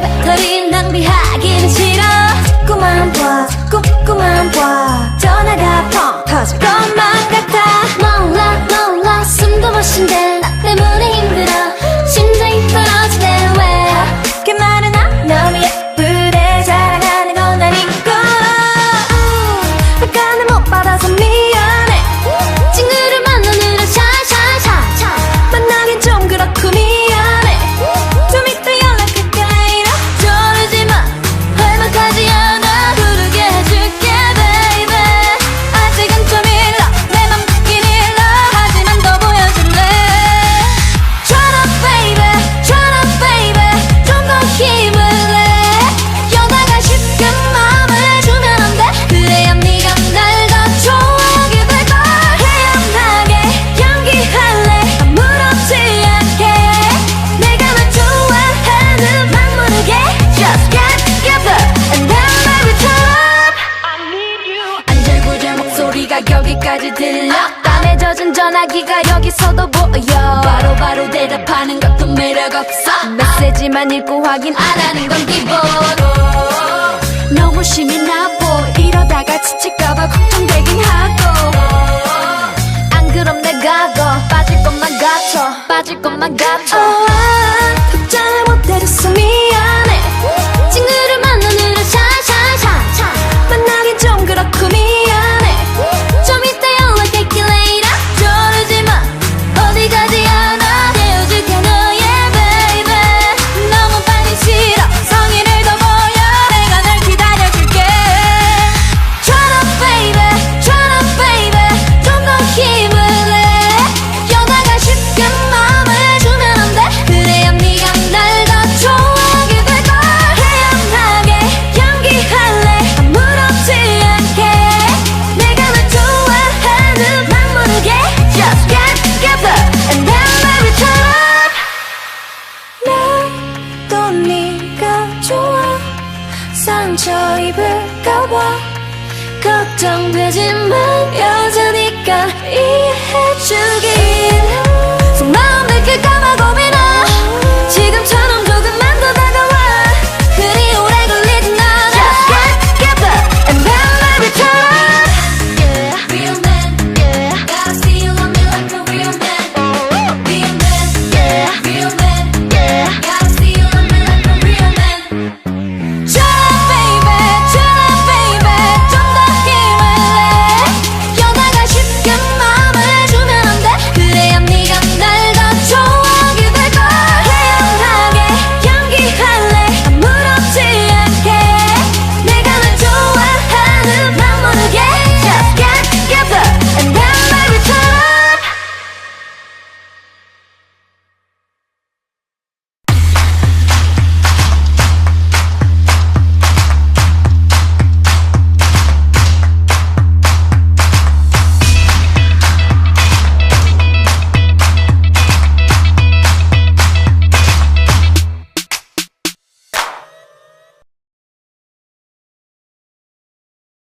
배터리 낭비하기는 싫어. 자꾸만 봐. 여기까지 들려. 땀에 젖은 전화기가 여기서도 보여. 바로바로 바로 대답하는 것도 매력 없어. 메시지만 읽고 확인 안 하는 건 기본 너무 심이 나보. 이러다가 지칠까봐 걱정되긴 하고. 안 그럼 내가 더 빠질 것만 같아. 빠질 것만 같아. oh, 아, 잘못 해줬어 멈춰 입을까봐 걱정되지만 여자니까 이해해주길